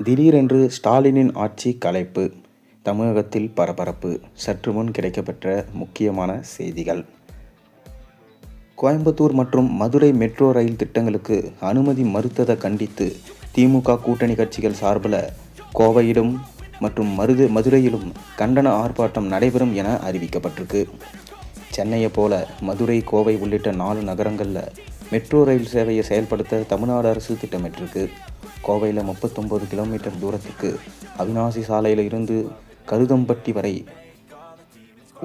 திடீரென்று ஸ்டாலினின் ஆட்சி கலைப்பு தமிழகத்தில் பரபரப்பு சற்று முன் கிடைக்கப்பெற்ற முக்கியமான செய்திகள். கோயம்புத்தூர் மற்றும் மதுரை மெட்ரோ ரயில் திட்டங்களுக்கு அனுமதி மறுத்ததை கண்டித்து திமுக கூட்டணி கட்சிகள் சார்பில் கோவையிலும் மற்றும் மருது மதுரையிலும் கண்டன ஆர்ப்பாட்டம் நடைபெறும் என அறிவிக்கப்பட்டிருக்கு. சென்னையை போல மதுரை கோவை உள்ளிட்ட நாலு நகரங்களில் மெட்ரோ ரயில் சேவையை செயல்படுத்த தமிழ்நாடு அரசு திட்டமிட்டிருக்கு. கோவையில் முப்பத்தொம்போது கிலோமீட்டர் தூரத்துக்கு அவினாசி சாலையில் இருந்து கருதம்பட்டி வரை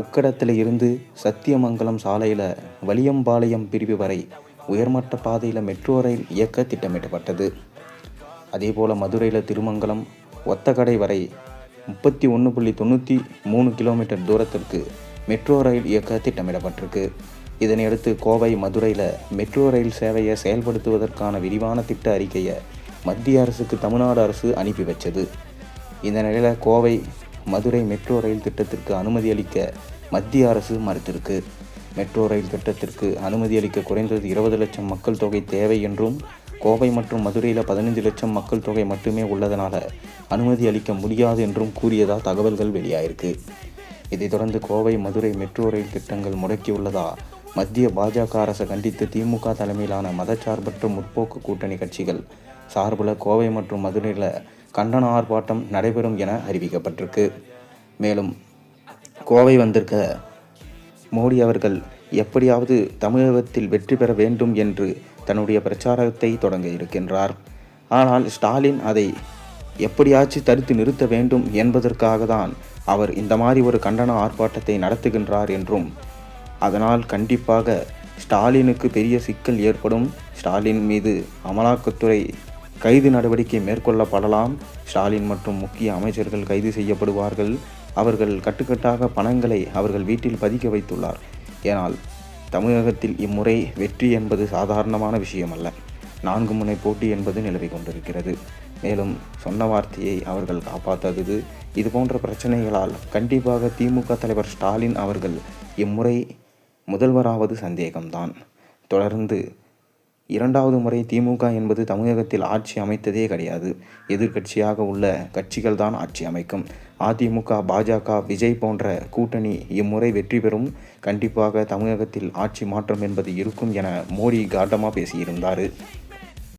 உக்கடத்தில் இருந்து சத்தியமங்கலம் சாலையில் வலியம்பாளையம் பிரிவு வரை உயர்மட்ட பாதையில் மெட்ரோ ரயில் இயக்க திட்டமிடப்பட்டது. அதேபோல் மதுரையில் திருமங்கலம் ஒத்தக்கடை வரை முப்பத்தி ஒன்று புள்ளி தொண்ணூற்றி மூணு கிலோமீட்டர் தூரத்திற்கு மெட்ரோ ரயில் இயக்க திட்டமிடப்பட்டிருக்கு. இதனையடுத்து கோவை மதுரையில் மெட்ரோ ரயில் சேவையை செயல்படுத்துவதற்கான விரிவான திட்ட அறிக்கையை மத்திய அரசுக்கு தமிழ்நாடு அரசு அனுப்பி வச்சது. இந்த நிலையில் கோவை மதுரை மெட்ரோ ரயில் திட்டத்திற்கு அனுமதி அளிக்க மத்திய அரசு மறுத்திருக்கு. மெட்ரோ ரயில் திட்டத்திற்கு அனுமதி அளிக்க குறைந்தது இருபது லட்சம் மக்கள் தொகை தேவை என்றும் கோவை மற்றும் மதுரையில் பதினைஞ்சு லட்சம் மக்கள் தொகை மட்டுமே உள்ளதனால அனுமதி அளிக்க முடியாது என்றும் கூறியதா தகவல்கள் வெளியாயிருக்கு. இதைத் தொடர்ந்து கோவை மதுரை மெட்ரோ ரயில் திட்டங்கள் முடக்கியுள்ளதா மத்திய பாஜக அரசை கண்டித்து திமுக தலைமையிலான மதச்சார்பற்ற முற்போக்கு கூட்டணி கட்சிகள் சார்பில் கோவை மற்றும் மதுரையில் கண்டன ஆர்ப்பாட்டம் நடைபெறும் என அறிவிக்கப்பட்டிருக்கு. மேலும் கோவை வந்திருக்க மோடி அவர்கள் எப்படியாவது தமிழகத்தில் வெற்றி பெற வேண்டும் என்று தன்னுடைய பிரச்சாரத்தை தொடங்க இருக்கின்றார். ஆனால் ஸ்டாலின் அதை எப்படியாச்சும் தடுத்து நிறுத்த வேண்டும் என்பதற்காக தான் அவர் இந்த மாதிரி ஒரு கண்டன ஆர்ப்பாட்டத்தை நடத்துகின்றார் என்றும் அதனால் கண்டிப்பாக ஸ்டாலினுக்கு பெரிய சிக்கல் ஏற்படும். ஸ்டாலின் மீது அமலாக்கத்துறை கைது நடவடிக்கை மேற்கொள்ளப்படலாம். ஸ்டாலின் மற்றும் முக்கிய அமைச்சர்கள் கைது செய்யப்படுவார்கள். அவர்கள் கட்டுக்கட்டாக பணங்களை அவர்கள் வீட்டில் பதிக்க வைத்துள்ளார். ஏனால் தமிழகத்தில் இம்முறை வெற்றி என்பது சாதாரணமான விஷயமல்ல. நான்கு முனை போட்டி என்பது நிலவி கொண்டிருக்கிறது. மேலும் சொன்ன வார்த்தையை அவர்கள் காப்பாற்றாதது இது போன்ற பிரச்சனைகளால் கண்டிப்பாக திமுக தலைவர் ஸ்டாலின் அவர்கள் இம்முறை முதல்வராவது சந்தேகம்தான். தொடர்ந்து இரண்டாவது முறை திமுக என்பது தமிழகத்தில் ஆட்சி அமைத்ததே கிடையாது. எதிர்க்கட்சியாக உள்ள கட்சிகள் தான் ஆட்சி அமைக்கும். அதிமுக பாஜக விஜய் போன்ற கூட்டணி இம்முறை வெற்றி பெறும். கண்டிப்பாக தமிழகத்தில் ஆட்சி மாற்றம் என்பது இருக்கும் என மோடி காட்டமாக பேசியிருந்தார்.